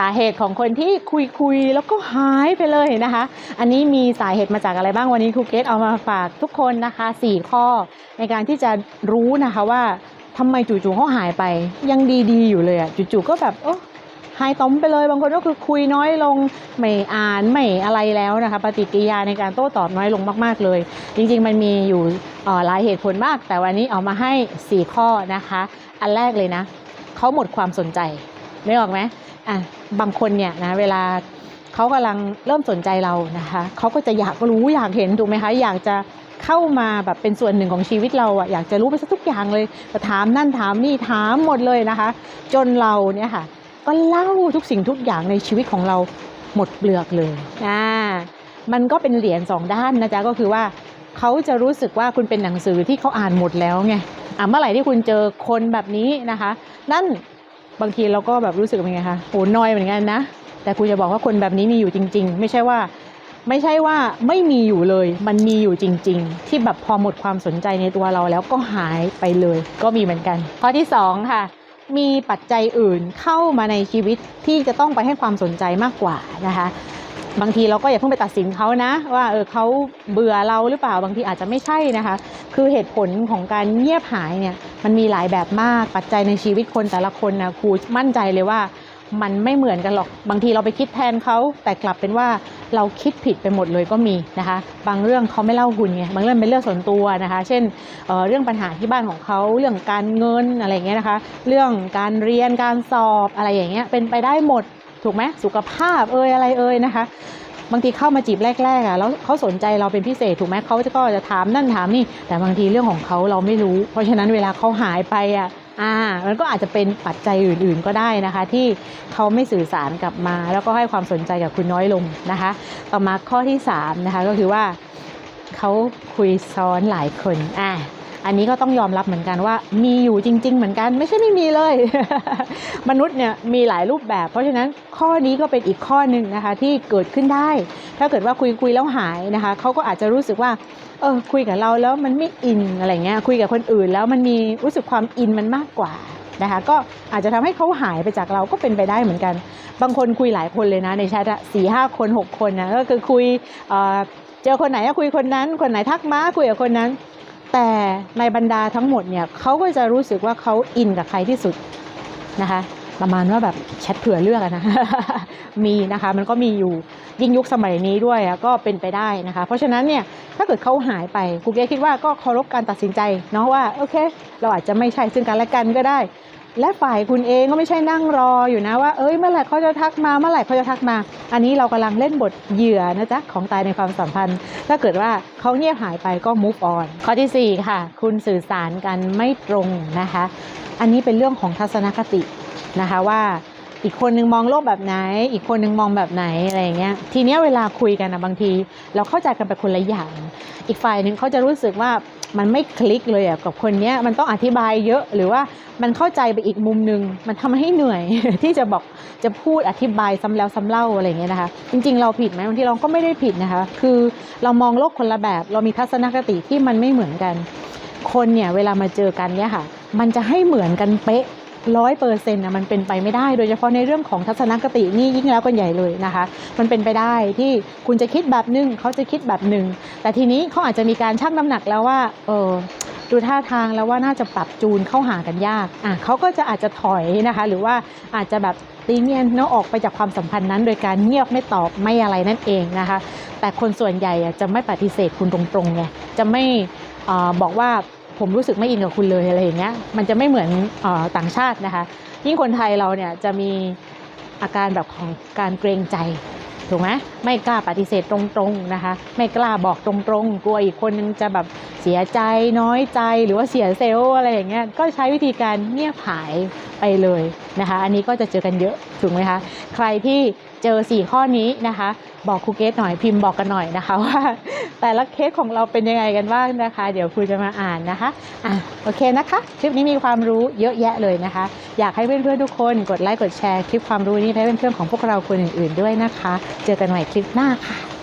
สาเหตุของคนที่คุยคุยๆแล้วก็หายไปเลยนะคะ อันนี้มีสาเหตุมาจากอะไรบ้างวันนี้ครูเกตเอามาฝากทุกคนนะคะสี่ข้อในการที่จะรู้นะคะว่าทำไมจู่ๆเขาหายไป ยังดีๆอยู่เลยอะจู่ๆก็แบบเออหายต้อมไปเลย บางคนก็คือคุยน้อยลงไม่อ่านไม่อะไรแล้วนะคะ ปฏิกิริยาในการโต้ตอบน้อยลงมาก ๆเลย จริงๆมันมีอยู่หลายเหตุผลมาก แต่วันนี้เอามาให้สี่ข้อนะคะ อันแรกเลยนะเขาหมดความสนใจไม่ออกไหม อะบางคนเนี่ยนะเวลาเขากำลังเริ่มสนใจเรานะคะเขาก็จะอยากรู้อยากเห็นถูกไหมคะอยากจะเข้ามาแบบเป็นส่วนหนึ่งของชีวิตเราอะอยากจะรู้ไปซะทุกอย่างเลยจะถามนั่นถามนี่ถามหมดเลยนะคะ จนเราเนี่ยค่ะ ก็เล่าทุกสิ่งทุกอย่างในชีวิตของเราหมดเปลือกเลยอ่ามันก็เป็นเหรียญสองด้านนะจ๊ะก็คือว่าเขาจะรู้สึกว่าคุณเป็นหนังสือที่เขาอ่านหมดแล้วไงอะเมื่อไหร่ที่คุณเจอคนแบบนี้นะคะ นั่น บางทีเราก็แบบรู้สึกเป็นไงคะโหนอยเหมือนกันนะ แต่คุณจะบอกว่าคนแบบนี้มีอยู่จริง ๆ ไม่ใช่ว่า ไม่ใช่ว่าไม่มีอยู่เลย มันมีอยู่จริง ๆ ที่แบบพอหมดความสนใจในตัวเราแล้วก็หายไปเลย ก็มีเหมือนกัน ข้อที่สองค่ะ มีปัจจัยอื่นเข้ามาในชีวิตที่จะต้องไปให้ความสนใจมากกว่านะคะ บางทีเราก็อย่าเพิ่งไปตัดสินเขานะ ว่าเออเขาเบื่อเราหรือเปล่าบางทีอาจจะไม่ใช่นะคะ คือเหตุผลของการเงียบหายเนี่ยมันมีหลายแบบมากปัจจัยในชีวิตคนแต่ละคนนะครูมั่นใจเลยว่ามันไม่เหมือนกันหรอก บางทีเราไปคิดแทนเขา แต่กลับเป็นว่าเราคิดผิดไปหมดเลยก็มีนะคะ บางเรื่องเขาไม่เล่าคุณไง บางเรื่องเป็นเรื่องส่วนตัวนะคะ เช่นเออเรื่องปัญหาที่บ้านของเขา เรื่องการเงินอะไรเงี้ยนะคะ เรื่องการเรียน การสอบอะไรอย่างเงี้ย เป็นไปได้หมด ถูกไหมสุขภาพเอ่ยอะไรเอ่ยนะคะ บางทีเข้ามาจีบแรกๆอะแล้วเขาสนใจเราเป็นพิเศษถูกไหมเขาจะก็จะถามนั่นถามนี่ แต่บางทีเรื่องของเขาเราไม่รู้ เพราะฉะนั้นเวลาเขาหายไปอะอ่ามันก็อาจจะเป็นปัจจัยอื่นๆก็ได้นะคะ ที่เขาไม่สื่อสารกลับมา แล้วก็ให้ความสนใจกับคุณน้อยลงนะคะ ต่อมาข้อที่สามนะคะก็คือว่าเขาคุยซ้อนหลายคนอ่า อันนี้ก็ต้องยอมรับเหมือนกันว่า มีอยู่จริง ๆ เหมือนกันไม่ใช่ไม่มีเลย มนุษย์เนี่ยมีหลายรูปแบบ เพราะฉะนั้นข้อนี้ก็เป็นอีกข้อหนึ่งนะคะที่เกิดขึ้นได้ ถ้าเกิดว่าคุยคุยแล้วหายนะคะเขาก็อาจจะรู้สึกว่าเออคุยกับเราแล้วมันไม่อินอะไรเงี้ยคุยกับคนอื่นแล้วมันมีรู้สึกความอินมันมากกว่านะคะก็อาจจะทำให้เขาหายไปจากเราก็เป็นไปได้เหมือนกัน บางคนคุยหลายคนเลยนะในแชทอะสี่ห้าคนหกคนนะก็คือคุยเอ่อเจอคนไหนก็คุยคนนั้น คนไหนทักมาคุยกับคนนั้น แต่ในบรรดาทั้งหมดเนี่ยเขาก็จะรู้สึกว่าเขาอินกับใครที่สุดนะคะประมาณว่าแบบแชทเผื่อเลือกนะมีนะคะมันก็มีอยู่ยิ่งยุคสมัยนี้ด้วยก็เป็นไปได้นะคะ เพราะฉะนั้นเนี่ยถ้าเกิดเขาหายไปครูเกคิดว่าก็เคารพการตัดสินใจเนาะว่าโอเค เราอาจจะไม่ใช่ซึ่งกันและกันก็ได้ และฝ่ายคุณเองก็ไม่ใช่นั่งรออยู่นะว่าเอ้ยเมื่อไหร่เขาจะทักมาเมื่อไหร่เขาจะทักมา อันนี้เรากำลังเล่นบทเหยื่อนะจ๊ะของตายในความสัมพันธ์ ถ้าเกิดว่าเขาเงียบหายไปก็ move on ข้อที่สี่ค่ะ คุณสื่อสารกันไม่ตรงนะคะ อันนี้เป็นเรื่องของทัศนคตินะคะว่า อีกคนนึงมองโลกแบบไหน อีกคนนึงมองแบบไหนอะไรอย่างเงี้ย ทีเนี้ยเวลาคุยกันนะบางที เราเข้าใจกันไปคนละอย่าง อีกฝ่ายหนึ่งเขาจะรู้สึกว่ามันไม่คลิกเลยอะกับคนเนี้ยมันต้องอธิบายเยอะหรือว่ามันเข้าใจไปอีกมุมหนึง มันทำให้เหนื่อย ที่จะบอกจะพูดอธิบายซ้ำแล้วซ้ำเล่าอะไรอย่างเงี้ยนะคะ จริงๆ เราผิดไหมบางทีเราก็ไม่ได้ผิดนะคะ คือเรามองโลกคนละแบบ เรามีทัศนคติที่มันไม่เหมือนกัน คนเนี่ยเวลามาเจอกันเนี่ยค่ะ มันจะให้เหมือนกันเป๊ะ ร้อยเปอร์เซ็นต์นะมันเป็นไปไม่ได้ โดยเฉพาะในเรื่องของทัศนคตินี่ยิ่งแล้วกันใหญ่เลยนะคะ มันเป็นไปได้ที่คุณจะคิดแบบนึงเขาจะคิดแบบหนึ่งแต่ทีนี้เขาอาจจะมีการชั่งน้ำหนักแล้วว่าเออดูท่าทางแล้วว่าน่าจะปรับจูนเข้าหากันยากอะเขาก็จะอาจจะถอยนะคะ หรือว่าอาจจะแบบตีเนียนเนาะออกไปจากความสัมพันธ์นั้น โดยการเงียบไม่ตอบไม่อะไรนั่นเองนะคะ แต่คนส่วนใหญ่จะไม่ปฏิเสธคุณตรงๆไงจะไม่บอกว่า ผมรู้สึกไม่อินกับคุณเลยอะไรอย่างเงี้ยมันจะไม่เหมือนออต่างชาตินะคะ ยิ่งคนไทยเราเนี่ยจะมีอาการแบบของการเกรงใจถูกไหมไม่กล้าปฏิเสธตรงๆนะคะ ไม่กล้าบอกตรงๆ กลัวอีกคนนึงจะแบบเสียใจน้อยใจหรือว่าเสียเซลล์อะไรอย่างเงี้ยก็ใช้วิธีการเงียบหายไปเลยนะคะ อันนี้ก็จะเจอกันเยอะถูกไหมคะ ใครที่เจอ 4 ข้อนี้นะคะ บอกครูเกสหน่อยพิมพ์บอกกันหน่อยนะคะว่า แต่ละเคสของเราเป็นยังไงกันบ้างนะคะ เดี๋ยวครูจะมาอ่านนะคะอะโอเคนะคะคลิปนี้มีความรู้เยอะแยะเลยนะคะ อยากให้เพื่อนๆทุกคนกดไลค์กดแชร์คลิปความรู้นี้ให้เพื่อนๆของพวกเราคนอื่นๆด้วยนะคะ เจอกันใหม่คลิปหน้าค่ะ